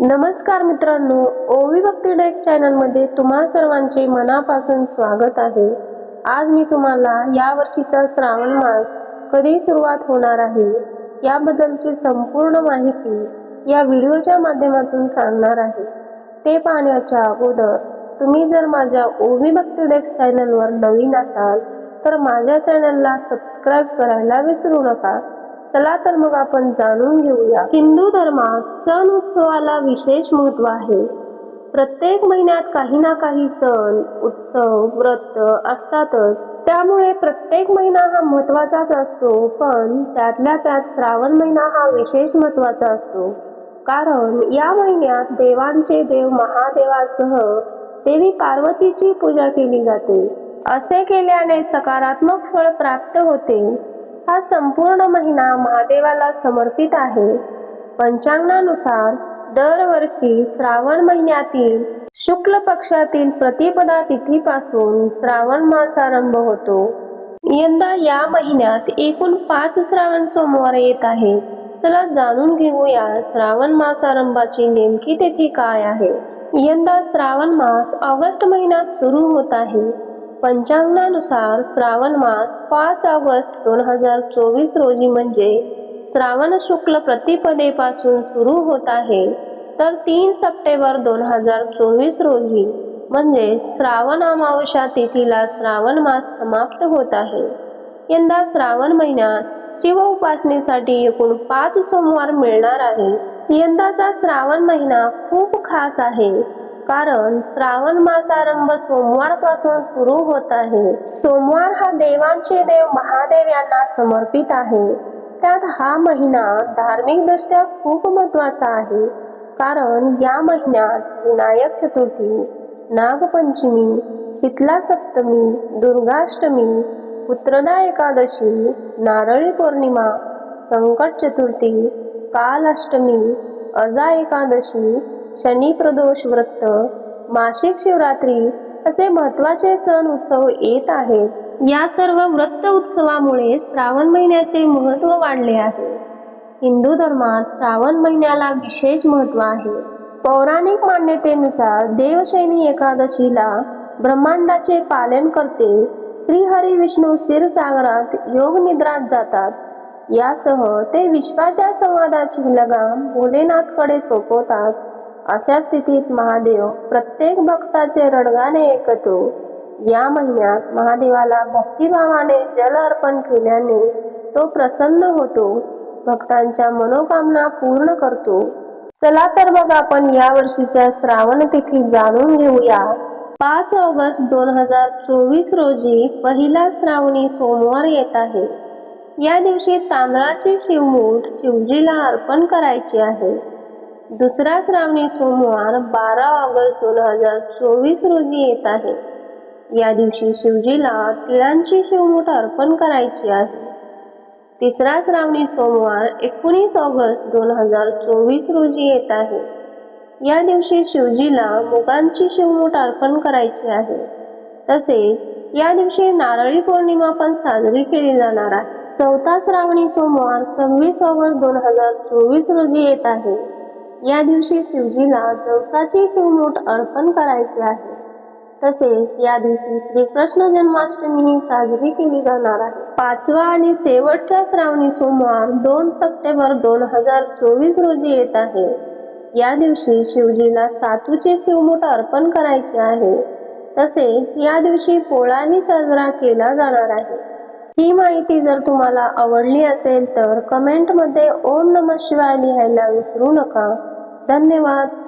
नमस्कार मित्रांनो ओवी भक्ती डेस्क चॅनलमध्ये तुम्हा सर्वांचे मनापासून स्वागत आहे. आज मी तुम्हाला या वर्षीचा श्रावण मास कधी सुरुवात होणार आहे याबद्दलची संपूर्ण माहिती या व्हिडिओच्या माध्यमातून सांगणार आहे. ते पाहण्याच्या अगोदर तुम्ही जर माझ्या ओवी भक्ती डेस्क चॅनलवर नवीन असाल तर माझ्या चॅनलला सबस्क्राईब करायला विसरू नका. चला तर मग आपण जाणून घेऊया. हिंदू धर्मात सण उत्सवाला विशेष महत्त्व आहे. प्रत्येक महिन्यात काही ना काही सण उत्सव व्रत असतातच. त्यामुळे प्रत्येक महिना हा महत्वाचाच असतो पण त्यातल्या त्यात श्रावण महिना हा विशेष महत्त्वाचा असतो. कारण या महिन्यात देवांचे देव महादेवासह देवी पार्वतीची पूजा केली जाते. असे केल्याने सकारात्मक फळ प्राप्त होते. हा संपूर्ण महिना महादेवाला समर्पित आहे. पंचांगानुसार दरवर्षी श्रावण महिन्यातील शुक्ल पक्षातील प्रतिपदा तिथीपासून श्रावण मास आरंभ होतो. यंदा या महिन्यात एकूण पाच श्रावण सोमवार येत आहेत चला जाणून घेऊया श्रावण मास आरंभाची नेमकी तिथी काय आहे. यंदा श्रावण मास ऑगस्ट महिन्यात सुरू होत आहे. पंचांगानुसार श्रावण मास पाच ऑगस्ट दोन हजार चोवीस रोजी म्हणजे श्रावण शुक्ल प्रतिपदेपासून सुरू होत आहे. तर तीन सप्टेंबर दोन हजार चोवीस रोजी म्हणजे श्रावण अमावस्या तिथीला श्रावण मास समाप्त होत आहे. यंदा श्रावण महिन्यात शिव उपासनेसाठी एकूण पाच सोमवार मिळणार आहे. यंदाचा श्रावण महिना खूप खास आहे. कारण श्रावण मासारंभ सोमवारपासून सुरू होत आहे. सोमवार हा देवांचे देव महादेव यांना समर्पित आहे. त्यात हा महिना धार्मिक दृष्ट्या खूप महत्त्वाचा आहे. कारण या महिन्यात विनायक चतुर्थी नागपंचमी शीतला सप्तमी दुर्गाष्टमी पुत्रदा एकादशी नारळी पौर्णिमा संकट चतुर्थी कालाष्टमी अजा एकादशी शनी प्रदोष व्रत मासिक शिवरात्री असे महत्त्वाचे सण उत्सव येत आहेत. या सर्व व्रत उत्सवामुळे श्रावण महिन्याचे महत्त्व वाढले आहे. हिंदू धर्मात श्रावण महिन्याला विशेष महत्त्व आहे. पौराणिक मान्यतेनुसार देवशैनी एकादशीला ब्रह्मांडाचे पालन करते. श्रीहरी विष्णू क्षीरसागरात योग निद्रात जातात. यासह ते विश्वाच्या संवादाची लगाम भोलेनाथकडे सोपवतात. अशा स्थितीत महादेव प्रत्येक भक्ताचे रडगाणे ऐकतो. या महिन्यात महादेवाला भक्तिभावाने जल अर्पण केल्याने तो प्रसन्न होतो. भक्तांच्या मनोकामना पूर्ण करतो. चला तर मग आपण या वर्षीच्या श्रावण तिथी जाणून घेऊया. पाच ऑगस्ट दोन हजार चोवीस रोजी पहिला श्रावणी सोमवार येत आहे. या दिवशी तांदळाची शिवमूठ शिवजीला अर्पण करायची आहे. दुसरा श्रावणी सोमवार बारा ऑगस्ट दोन हजार चोवीस रोजी येत आहे. या दिवशी शिवजीला तिळांची शिवमूठ अर्पण करायची आहे. तिसरा श्रावणी सोमवार एकोणीस ऑगस्ट दोन हजार चोवीस रोजी येत आहे. या दिवशी शिवजीला मुगांची शिवमूठ अर्पण करायची आहे. तसेच या दिवशी नारळी पौर्णिमा पण साजरी केली जाणार आहे. चौथा श्रावणी सोमवार सव्वीस ऑगस्ट दोन हजार चोवीस रोजी येत आहे. या दिवशी शिवजीला जवसाची शिवमूठ अर्पण करायची आहे. तसेच या दिवशी श्रीकृष्ण जन्माष्टमी ही साजरी केली जाणार आहे. पाचवा आणि शेवटचा श्रावणी सोमवार दोन सप्टेंबर दोन हजार चोवीस रोजी येत आहे. या दिवशी शिवजीला सातूचे शिवमूठ अर्पण करायचे आहे. तसेच या दिवशी पोळाही साजरा केला जाणार आहे. ही माहिती जर तुम्हाला आवडली असेल तर कमेंटमध्ये ओम नम शिवाय लिहायला विसरू नका. धन्यवाद